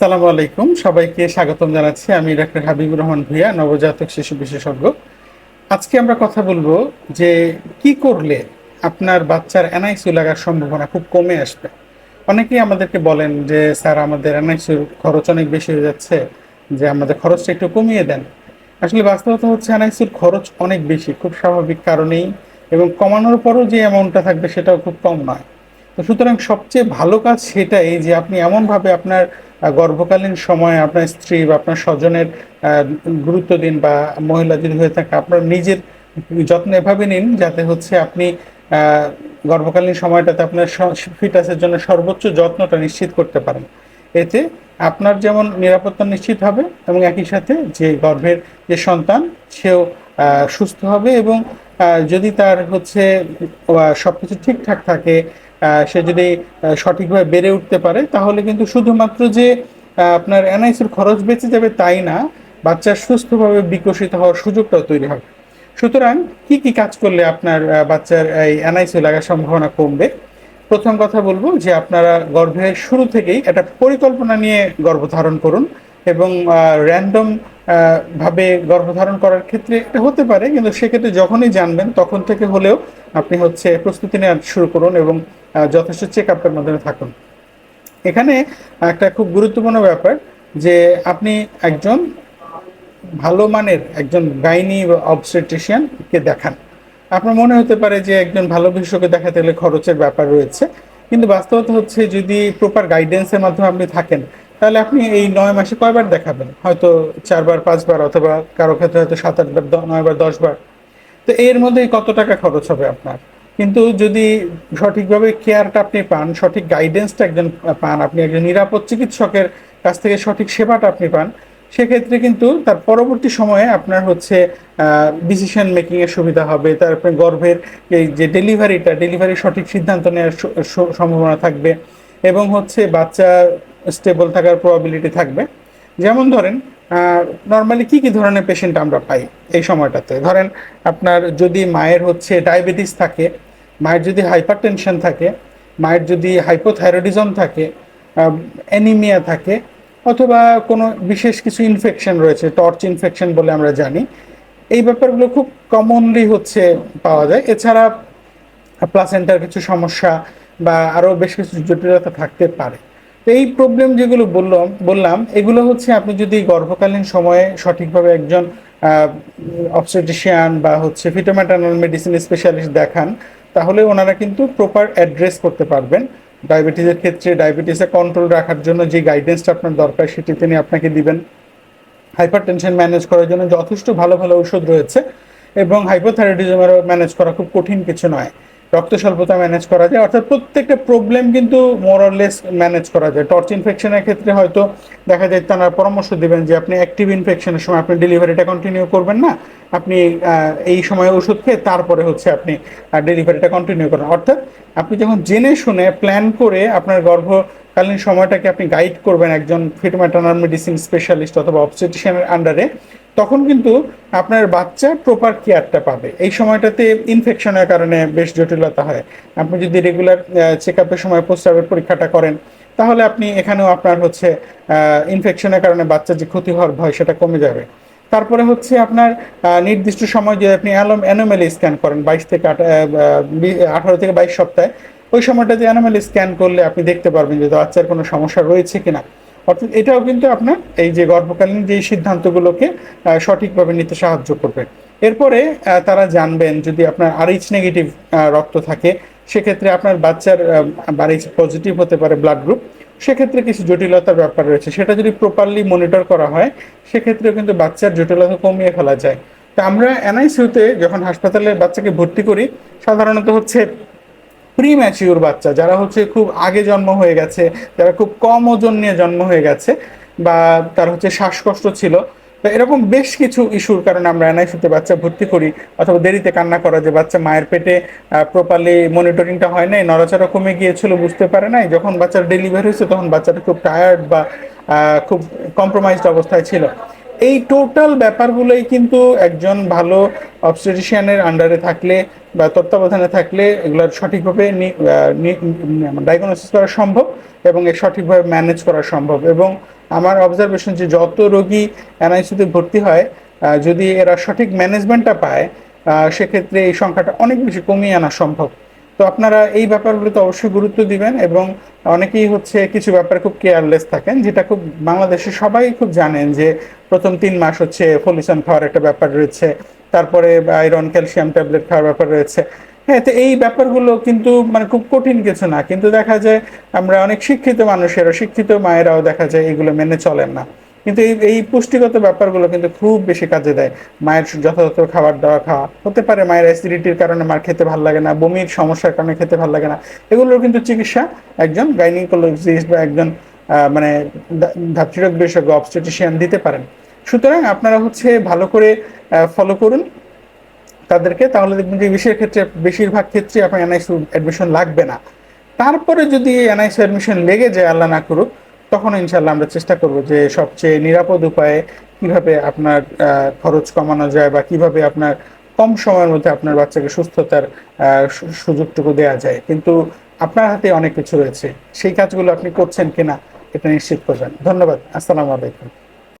আসসালামু আলাইকুম। সবাইকে স্বাগতম জানাচ্ছি আমি ডাক্তার হাবিবুর রহমান ভুইয়া, নবজাতক শিশু বিশেষজ্ঞ। আজকে আমরা কথা বলব যে কি করলে আপনার বাচ্চার এনআইসিউ লাগার সম্ভাবনা খুব কমে আসবে। অনেকেই আমাদেরকে বলেন যে, স্যার, আমাদের এনআইসিউ খরচ অনেক বেশি হয়ে যাচ্ছে, যে আমাদের খরচটা একটু কমিয়ে দেন। আসলে বাস্তবতা হচ্ছে এনআইসিউর খরচ অনেক বেশি, খুব স্বাভাবিক কারণেই এবং কমানোর পরও যে অ্যামাউন্টটা থাকবে সেটাও খুব কম নয়। তো সুতরাং সবচেয়ে ভালো কাজ সেটাই যে আপনি এমনভাবে আপনার গর্ভকালীন সময়ে আপনার স্ত্রী বা আপনার স্বজনের গুরুত্ব দিন বা মহিলা যদি হয়ে থাকে, আপনার নিজের যত্ন এভাবে নিন যাতে হচ্ছে আপনি গর্ভকালীন সময়টাতে আপনার ফিটাসের জন্য সর্বোচ্চ যত্নটা নিশ্চিত করতে পারেন। এতে আপনার যেমন নিরাপত্তা নিশ্চিত হবে এবং একই সাথে যে গর্ভের যে সন্তান সেও সুস্থ হবে এবং যদি তার হচ্ছে সব কিছু ঠিকঠাক থাকে সে যদি সঠিকভাবে বেড়ে উঠতে পারে, তাহলে কিন্তু শুধুমাত্র যে আপনার এনআইসির খরচ বেঁচে যাবে তাই না বাচ্চার সুস্থভাবে বিকশিত হওয়ার সুযোগটাও তৈরি হবে। সুতরাং কি কি কাজ করলে আপনার বাচ্চার এই এনআইসি লাগার সম্ভাবনা কমবে? প্রথম কথা বলব যে আপনারা গর্ভের শুরু থেকেই একটা পরিকল্পনা নিয়ে গর্ভধারণ করুন এবং র্যান্ডম ভাবে গর্ভধারণ করার ক্ষেত্রে এটা হতে পারে, কিন্তু সেক্ষেত্রে যখনই জানবেন, তখন থেকে হলেও আপনি হচ্ছে প্রস্তুতি নেওয়া শুরু করুন এবং যথেষ্ট চেক আপের মাধ্যমে থাকুন। এখানে একটা খুব গুরুত্বপূর্ণ ব্যাপার যে আপনি একজন ভালো মানের একজন গাইনি অবস্ট্রেটিশিয়ানকে দেখান। আপনার মনে হতে পারে যে একজন ভালো বিশেষজ্ঞ দেখাতে গেলে খরচের ব্যাপার রয়েছে, কিন্তু বাস্তবতা হচ্ছে যদি প্রপার গাইডেন্সের মাধ্যমে আপনি থাকেন তাহলে আপনি এই নয় মাসে কয়বার দেখাবেন? হয়তো চারবার, পাঁচবার, অথবা কারও ক্ষেত্রে হয়তো সাত আটবার নয়বার, দশবার। তো এর মধ্যে কত টাকা খরচ হবে আপনার? কিন্তু যদি সঠিকভাবে কেয়ারটা আপনি পান, সঠিক গাইডেন্সটা একজন পান, আপনি একজন নিরাপদ চিকিৎসকের কাছ থেকে সঠিক সেবাটা আপনি পান, সেক্ষেত্রে কিন্তু তার পরবর্তী সময়ে আপনার হচ্ছে ডিসিশন মেকিং এর সুবিধা হবে। তারপরে গর্ভের এই যে ডেলিভারিটা ডেলিভারি সঠিক সিদ্ধান্ত নেওয়ার সম্ভাবনা থাকবে। এবং হচ্ছে বাচ্চা স্টেবল থাকার প্রবাবিলিটি থাকবে। যেমন ধরেন নর্মালি কি কি ধরনের পেশেন্ট আমরা পাই এই সময়টাতে? ধরেন, আপনার যদি মায়ের হচ্ছে ডায়াবেটিস থাকে, মায়ের যদি হাইপার টেনশন থাকে, মায়ের যদি হাইপোথাইরয়েডিজম থাকে অ্যানিমিয়া থাকে, অথবা কোনো বিশেষ কিছু ইনফেকশন রয়েছে টর্চ ইনফেকশন বলে আমরা জানি, এই ব্যাপারগুলো খুব কমনলি হচ্ছে পাওয়া যায়। এছাড়া প্লাসেন্টার কিছু সমস্যা বা আরও বেশ কিছু জটিলতা থাকতে পারে। তো এই প্রবলেম যেগুলো বললাম বললাম, এগুলো হচ্ছে আপনি যদি গর্ভকালীন সময়ে সঠিকভাবে একজন অবস্টেটিশিয়ান বা হচ্ছে ফিটোম্যাটার্নাল মেডিসিন স্পেশালিস্ট দেখান, তাহলে ওনারা কিন্তু প্রপার অ্যাড্রেস করতে পারবেন। ডায়াবেটিসের ক্ষেত্রে ডায়াবেটিসে কন্ট্রোল রাখার জন্য যে গাইডেন্সটা আপনার দরকার, সেটি তিনি আপনাকে দিবেন। হাইপার টেনশন ম্যানেজ করার জন্য যথেষ্ট ভালো ভালো ওষুধ রয়েছে এবং হাইপোথাইরয়েডিজমেরও ম্যানেজ করা খুব কঠিন কিছু নয়। রক্ত স্বল্পতা ম্যানেজ করা যায়। অর্থাৎ প্রত্যেকটা প্রবলেম কিন্তু মোরলেস ম্যানেজ করা যায়। টর্চ ইনফেকশনের ক্ষেত্রে হয়তো দেখা যায় তারা পরামর্শ দেবেন যে আপনি অ্যাক্টিভ ইনফেকশনের সময় আপনি ডেলিভারিটা কন্টিনিউ করবেন না। আপনি এই সময় ওষুধ খেয়ে তারপরে হচ্ছে আপনি ডেলিভারিটা কন্টিনিউ করেন অর্থাৎ আপনি যখন জেনে শুনে প্ল্যান করে আপনার গর্ভকালীন সময়টাকে আপনি গাইড করবেন একজন ফিট ফিটম্যাটার্নাল মেডিসিন স্পেশালিস্ট অথবা অবস্টেটিশিয়ানের আন্ডারে তখন কিন্তু আপনার বাচ্চা প্রপার কেয়ারটা পাবে। এই সময়টাতে ইনফেকশনের কারণে বেশ জটিলতা হয়। আপনি যদি রেগুলার চেক আপের সময় প্রস্রাবের পরীক্ষাটা করেন, তাহলে আপনি এখানেও আপনার হচ্ছে ইনফেকশনের কারণে বাচ্চার যে ক্ষতি হওয়ার ভয়, সেটা কমে যাবে। তারপরে হচ্ছে আপনার নির্দিষ্ট সময় যদি আপনি অ্যানোমেলি স্ক্যান করেন, বাইশ থেকে আঠারো থেকে বাইশ সপ্তাহে ওই সময়টাতে অ্যানোমেলি স্ক্যান করলে আপনি দেখতে পারবেন যে বাচ্চার কোনো সমস্যা রয়েছে কিনা। অর্থাৎ এটাও কিন্তু আপনার এই যে গর্ভকালীন যে সিদ্ধান্তগুলোকে সঠিকভাবে নিতে সাহায্য করবে। এরপরে তারা জানবেন যদি আপনার আরএইচ নেগেটিভ রক্ত থাকে, সেক্ষেত্রে আপনার বাচ্চার আরএইচ পজিটিভ হতে পারে ব্লাড গ্রুপ সেক্ষেত্রে কিছু জটিলতার ব্যাপার রয়েছে। সেটা যদি প্রপারলি মনিটর করা হয়, সেক্ষেত্রেও কিন্তু বাচ্চার জটিলতা কমিয়ে ফেলা যায়। তো আমরা এনআইসিউতে যখন হাসপাতালে বাচ্চাকে ভর্তি করি, সাধারণত হচ্ছে প্রি ম্যাচিউর বাচ্চা, যারা হচ্ছে খুব আগে জন্ম হয়ে গেছে, যারা খুব কম ওজন নিয়ে জন্ম হয়ে গেছে বা তার হচ্ছে শ্বাসকষ্ট ছিল এরকম বেশ কিছু ইস্যুর কারণে আমরা এনআইসিতে বাচ্চা ভর্তি করি, অথবা দেরিতে কান্না করা যে বাচ্চা মায়ের পেটে প্রপারলি মনিটরিংটা হয় নাই, নড়াচড়া কমে গিয়েছিল, বুঝতে পারে নাই, যখন বাচ্চার ডেলিভারি হয়েছে, তখন বাচ্চাটা খুব টায়ার্ড বা খুব কম্প্রোমাইজড অবস্থায় ছিল। এই টোটাল ব্যাপারগুলোই কিন্তু একজন ভালো অবস্টেটিশিয়ানের আন্ডারে থাকলে বা তত্ত্বাবধানে থাকলে এগুলো সঠিকভাবে ডায়াগনোসিস করা সম্ভব এবং সঠিকভাবে ম্যানেজ করা সম্ভব। এবং আমার অবজারভেশন যে যত রোগী এনআইসিতে ভর্তি হয় যদি এরা সঠিক ম্যানেজমেন্টটা পায় সেক্ষেত্রে এই সংখ্যাটা অনেক বেশি কমিয়ে আনা সম্ভব। তো আপনারা এই ব্যাপারগুলোতে অবশ্যই গুরুত্ব দিবেন এবং অনেকেই হচ্ছে কিছু ব্যাপারে খুব কেয়ারলেস থাকেন, যেটা খুব বাংলাদেশে সবাই খুব জানেন যে প্রথম তিন মাস হচ্ছে ফলিউশন খাওয়ার একটা ব্যাপার রয়েছে, তারপরে আয়রন ক্যালসিয়াম ট্যাবলেট খাওয়ার ব্যাপার রয়েছে। হ্যাঁ তো এই ব্যাপারগুলো কিন্তু মানে খুব কঠিন কিছু না, কিন্তু দেখা যায় আমরা অনেক শিক্ষিত মানুষেরা শিক্ষিত মায়েরাও দেখা যায় এগুলো মেনে চলেন না। কিন্তু এই এই পুষ্টিগত ব্যাপারগুলো কিন্তু খুব বেশি কাজে দেয়। মায়ের যথাযথ খাবার দাওয়া, খাওয়া। হতে পারে মায়ের অ্যাসিডিটির কারণে মার খেতে ভালো লাগে না, বমির সমস্যার কারণে খেতে ভালো লাগে না। এগুলোর কিন্তু চিকিৎসা একজন গাইনিকোলজিস্ট বা একজন মানে ধাত্রীরোগ বিশেষজ্ঞ অবস্টেটিশিয়ান দিতে পারেন। সুতরাং আপনারা হচ্ছে ভালো করে ফলো করুন তাদেরকে। তাহলে দেখবেন যে বিশের ক্ষেত্রে, বেশিরভাগ ক্ষেত্রে আপনার এনআইসি অ্যাডমিশন লাগবে না। তারপরে যদি এনআইসি অ্যাডমিশন লেগে যায়, আল্লাহ না করুক তখন ইনশাল্লাহ আমরা চেষ্টা করব যে সবচেয়ে নিরাপদ উপায়ে কীভাবে আপনার খরচ কমানো যায় বা কীভাবে আপনার কম সময়ের মধ্যে আপনার বাচ্চাকে সুস্থতার সুযোগটুকু দেওয়া যায়। কিন্তু আপনার হাতে অনেক কিছু রয়েছে। সেই কাজগুলো আপনি করছেন কিনা এটা নিশ্চিত করবেন। ধন্যবাদ। আসসালামু আলাইকুম।